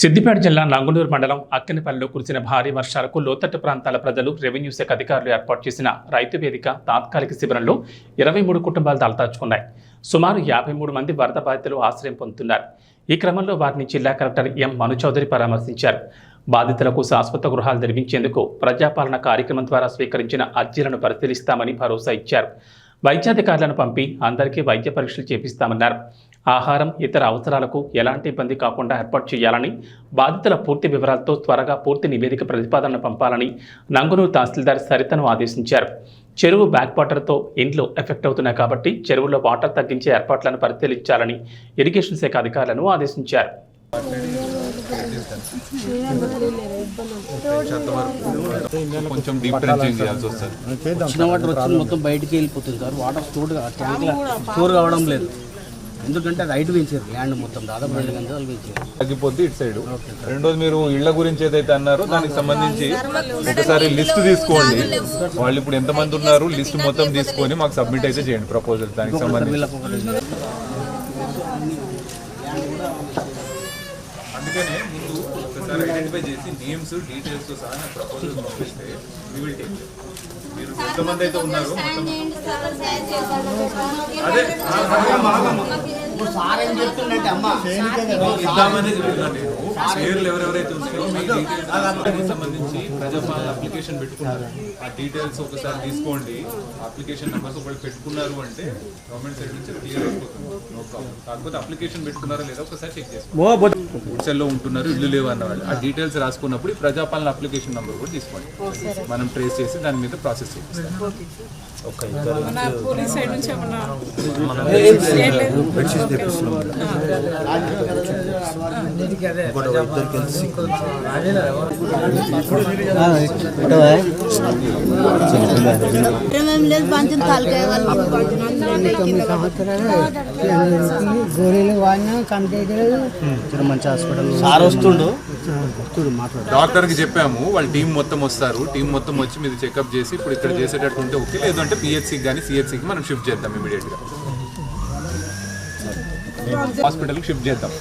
సిద్దిపేట జిల్లా నంగునూరు మండలం అక్కినపల్లిలో కురిసిన భారీ వర్షాలకు లోతట్టు ప్రాంతాల ప్రజలు రెవెన్యూ శాఖ అధికారులు ఏర్పాటు చేసిన రైతు వేదిక తాత్కాలిక శిబిరంలో ఇరవై మూడు కుటుంబాలు తలదాచుకున్నాయి. సుమారు యాభై మూడు మంది వరద బాధితులు ఆశ్రయం పొందుతున్నారు. ఈ క్రమంలో వారిని జిల్లా కలెక్టర్ ఎం మను చౌదరి పరామర్శించారు. బాధితులకు శాశ్వత గృహాలు నిర్మించేందుకు ప్రజాపాలన కార్యక్రమం ద్వారా స్వీకరించిన అర్జీలను పరిశీలిస్తామని భరోసా ఇచ్చారు. వైద్యాధికారులను పంపి అందరికీ వైద్య పరీక్షలు చేపిస్తామన్నారు. ఆహారం ఇతర అవసరాలకు ఎలాంటి ఇబ్బంది కాకుండా ఏర్పాటు చేయాలని బాధితుల పూర్తి వివరాలతో త్వరగా పూర్తి నివేదిక ప్రతిపాదనను పంపాలని నంగునూరు తహసీల్దార్ సరితను ఆదేశించారు. చెరువు బ్యాక్ వాటర్తో ఇండ్లు ఎఫెక్ట్ అవుతున్నాయి కాబట్టి చెరువులో వాటర్ తగ్గించే ఏర్పాట్లను పరిశీలించాలని ఇరిగేషన్ శాఖ అధికారులను ఆదేశించారు. కొంచెం డీప్ ట్రెంచింగ్ చేయాల్సి వస్తుంది. వచ్చిన వాటర్ వచ్చి మొత్తం బయటికి వెళ్ళిపోతుంది సార్. వాటర్ స్టోర్ స్టోర్ కావడం లేదు. ఎందుకంటే హైట్ పెంచారు ల్యాండ్ మొత్తం దాదాపు రెండు గంటలు పెంచారు. తగ్గిపోద్ది ఇటు సైడ్. రెండోది మీరు ఇళ్ళ గురించి ఏదైతే అన్నారో దానికి సంబంధించి ఒకసారి లిస్ట్ తీసుకోండి. వాళ్ళు ఇప్పుడు ఎంతమంది ఉన్నారు లిస్ట్ మొత్తం తీసుకొని మాకు సబ్మిట్ అయితే చేయండి ప్రపోజల్ దానికి సంబంధించి. అందుకనే ముందు ఒకసారి ఐడెంటిఫై చేసి నేమ్స్ డీటెయిల్స్తో సహా నాకు ప్రపోజల్ పంపిస్తే. మీరు ఎంతమంది అయితే ఉన్నారో ఇద్దామనే చెప్తున్నాను పేర్లు ఎవరెవరైతే మీ డీటెయిల్స్ సంబంధించి ప్రజాపాలన అప్లికేషన్ పెట్టుకున్నారు. ఆ డీటెయిల్స్ ఒకసారి తీసుకోండి. అప్లికేషన్ నెంబర్స్ ఒకటి పెట్టుకున్నారు అంటే గవర్నమెంట్ సైడ్ నుంచి క్లియర్ అయిపోతుంది. నో ప్రాబ్లం కాకపోతే అప్లికేషన్ పెట్టుకున్నారా లేదా ఒకసారి చెక్ చేసుకోండి. గుడిసెల్లో ఉంటున్నారు ఇల్లు లేవు అన్న వాళ్ళు ఆ డీటెయిల్స్ రాసుకున్నప్పుడు ప్రజాపాలన అప్లికేషన్ నెంబర్ కూడా తీసుకోండి. మనం ట్రేస్ చేసి దాని మీద ప్రాసెస్ చేస్తాం మన వాడినా మంచి హాస్పిటల్ సార్ వస్తుండు. డాక్టర్కి చెప్పాము వాళ్ళ టీం మొత్తం వస్తారు. టీం మొత్తం వచ్చి మీరు చెకప్ చేసి ఇప్పుడు ఇక్కడ చేసేటట్టు ఉంటే ఓకే. లేదంటే పిహెచ్సికి కానీ సిహెచ్సికి మనం షిఫ్ట్ చేద్దాం ఇమీడియట్గా. హాస్పిటల్కి షిఫ్ట్ చేద్దాం.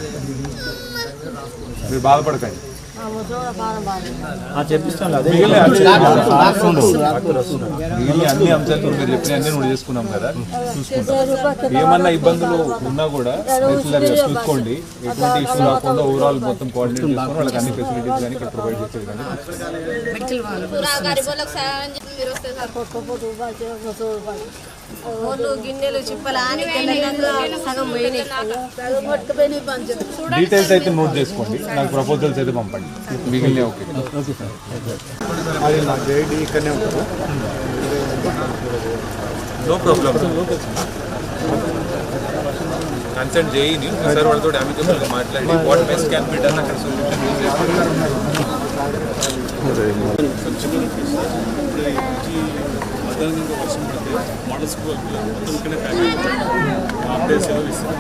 మీరు బాధపడకండి. అన్ని అంశాలు మీరు చెప్పిన అన్ని నోట్ చేసుకున్నాం కదా? చూసుకుంటాం ఏమన్నా ఇబ్బందులు ఉన్నా కూడా చూసుకోండి ఎటువంటి ఇష్యూ రాకుండా ఓవరాల్ మొత్తం కోఆర్డినేట్ చేసుకొని వాళ్ళకి అన్ని ఫెసిలిటీస్ కానీ ఇక్కడ ప్రొవైడ్ చేసి గిన్నెలు చిప్పలు సగం పోయినాయి డీటెయిల్స్ అయితే నోట్ చేసుకోండి. నాకు ప్రపోజల్స్ అయితే పంపండి మిగిలిన ఓకే నో ప్రాబ్లం కన్సల్ట్ చేయని ఒకసారి వాళ్ళతో అమికబుల్గా మాట్లాడి what best can be done అక్కడ సొల్యూషన్ యూజ్ చేసుకోండి అదనంగా వర్షం పడితే మోడల్ స్కూల్ మొత్తం ఇక్కడే ప్యాక్ అయిపోయింది. హాఫ్ డే సెలవు ఇస్తారు